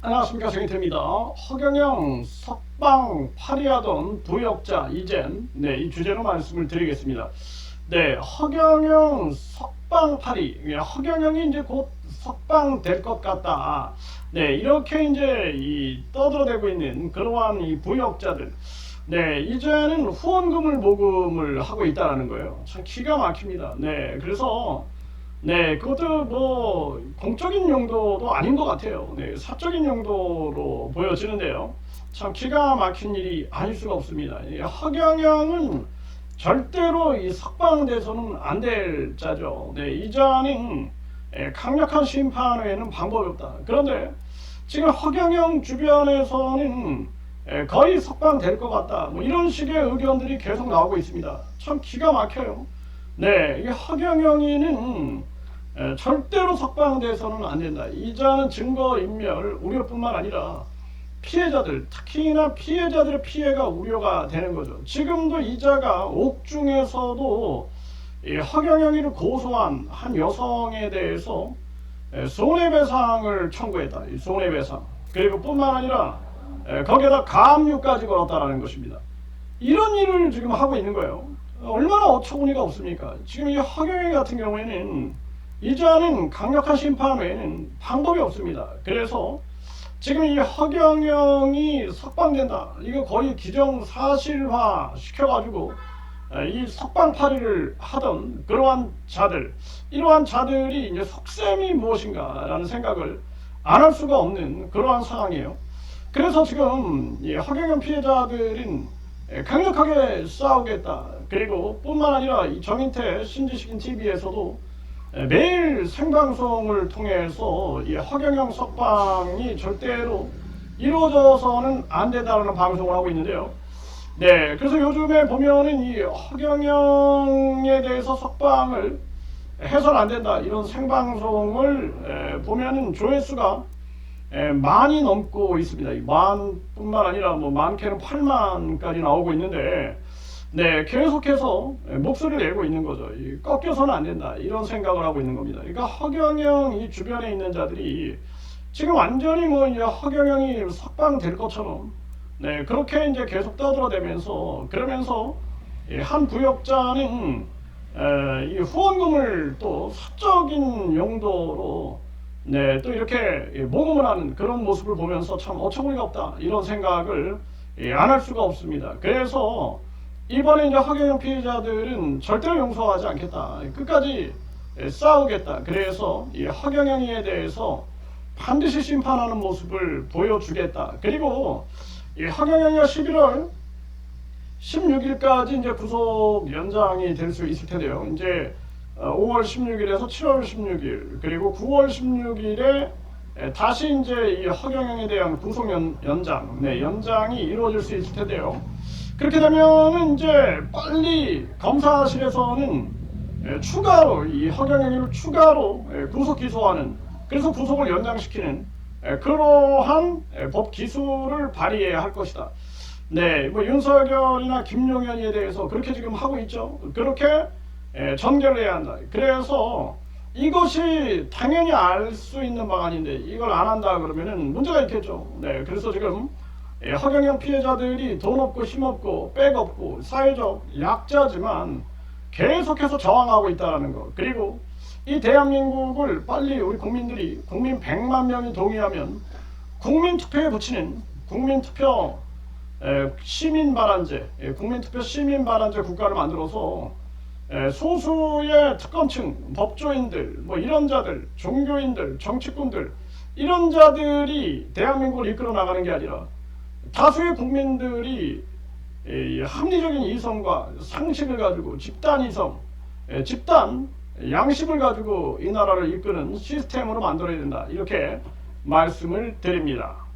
안녕하십니까 정희태입니다. 허경영 석방 파리하던 도역자 이젠 네, 이 주제로 말씀을 드리겠습니다. 네, 허경영 석방 파리 예, 허경영이 이제 곧 석방 될 것 같다. 네, 이렇게 이제 이 떠들어대고 있는 그러한 이 부역자들. 네, 이제는 후원금을 모금을 하고 있다라는 거예요. 참 기가 막힙니다. 네, 그래서 네, 그것도 뭐 공적인 용도도 아닌 것 같아요. 네, 사적인 용도로 보여지는데요. 참 기가 막힌 일이 아닐 수가 없습니다. 이 허경영은 절대로 이 석방돼서는 안 될 자죠. 네, 이 자는 예, 강력한 심판 외에는 방법이 없다. 그런데 지금 허경영 주변에서는 예, 거의 석방될 것 같다. 뭐 이런 식의 의견들이 계속 나오고 있습니다. 참 기가 막혀요. 네, 이 허경영이는 에, 절대로 석방돼서는 안 된다. 이자는 증거 인멸 우려뿐만 아니라 피해자들, 특히나 피해자들의 피해가 우려가 되는 거죠. 지금도 이자가 옥중에서도 이 허경영이를 고소한 한 여성에 대해서 에, 손해배상을 청구했다. 이 손해배상. 그리고 뿐만 아니라 에, 거기에다 가압류까지 걸었다라는 것입니다. 이런 일을 지금 하고 있는 거예요. 얼마나 어처구니가 없습니까? 지금 이 허경영 같은 경우에는 이자는 강력한 심판 외에는 방법이 없습니다. 그래서 지금 이 허경영이 석방된다. 이거 거의 기정사실화 시켜가지고 에, 이 석방파리를 하던 그러한 자들, 이러한 자들이 이제 속셈이 무엇인가라는 생각을 안 할 수가 없는 그러한 상황이에요. 그래서 지금 이 허경영 피해자들은 에, 강력하게 싸우겠다. 그리고 뿐만 아니라 이 정인태 신지식인 TV에서도 매일 생방송을 통해서 이 허경영 석방이 절대로 이루어져서는 안 된다는 방송을 하고 있는데요. 네, 그래서 요즘에 보면은 이 허경영에 대해서 석방을 해서는 안 된다 이런 생방송을 에, 보면은 조회수가 에, 많이 넘고 있습니다. 이 만뿐만 아니라 뭐 많게는 8만까지 나오고 있는데 네, 계속해서 목소리를 내고 있는 거죠. 이 꺾여서는 안 된다. 이런 생각을 하고 있는 겁니다. 그러니까 허경영 이 주변에 있는 자들이 지금 완전히 뭐 이제 허경영이 석방될 것처럼 네, 그렇게 이제 계속 떠들어대면서 그러면서 이한 부역자는 에, 이 후원금을 또 사적인 용도로 네, 또 이렇게 예, 모금을 하는 그런 모습을 보면서 참 어처구니가 없다. 이런 생각을 예, 안할 수가 없습니다. 그래서 이번에 이제 허경영 피해자들은 절대로 용서하지 않겠다. 끝까지 예, 싸우겠다. 그래서 이 허경영에 대해서 반드시 심판하는 모습을 보여주겠다. 그리고 이 허경영이가 11월 16일까지 이제 구속 연장이 될 수 있을 텐데요. 이제 어, 5월 16일에서 7월 16일 그리고 9월 16일에 다시 이제 이 허경영에 대한 구속 연, 연장, 네, 연장이 이루어질 수 있을 텐데요. 그렇게 되면은 이제 빨리 검사실에서는 예, 추가로 이 허경영을 추가로 예, 구속 기소하는 그래서 구속을 연장시키는 예, 그러한 예, 법 기술을 발휘해야 할 것이다. 네, 뭐 윤석열이나 김용현에 대해서 그렇게 지금 하고 있죠. 그렇게 예, 전결을 해야 한다. 그래서 이것이 당연히 알 수 있는 방안인데 이걸 안 한다 그러면은 문제가 있겠죠. 네, 그래서 지금 예, 허경영 피해자들이 돈 없고 힘 없고 백 없고 사회적 약자지만 계속해서 저항하고 있다는 거. 그리고 이 대한민국을 빨리 우리 국민들이 국민 100만 명이 동의하면 국민 투표에 붙이는 국민 투표 에, 시민 발안제, 예, 국민 투표 시민 발안제 국가를 만들어서 에, 소수의 특권층, 법조인들, 뭐 이런 자들, 종교인들, 정치꾼들 이런 자들이 대한민국을 이끌어 나가는 게 아니라 다수의 국민들이 이 합리적인 이성과 상식을 가지고 집단 이성, 에, 집단 양심을 가지고 이 나라를 이끄는 시스템으로 만들어야 된다. 이렇게 말씀을 드립니다.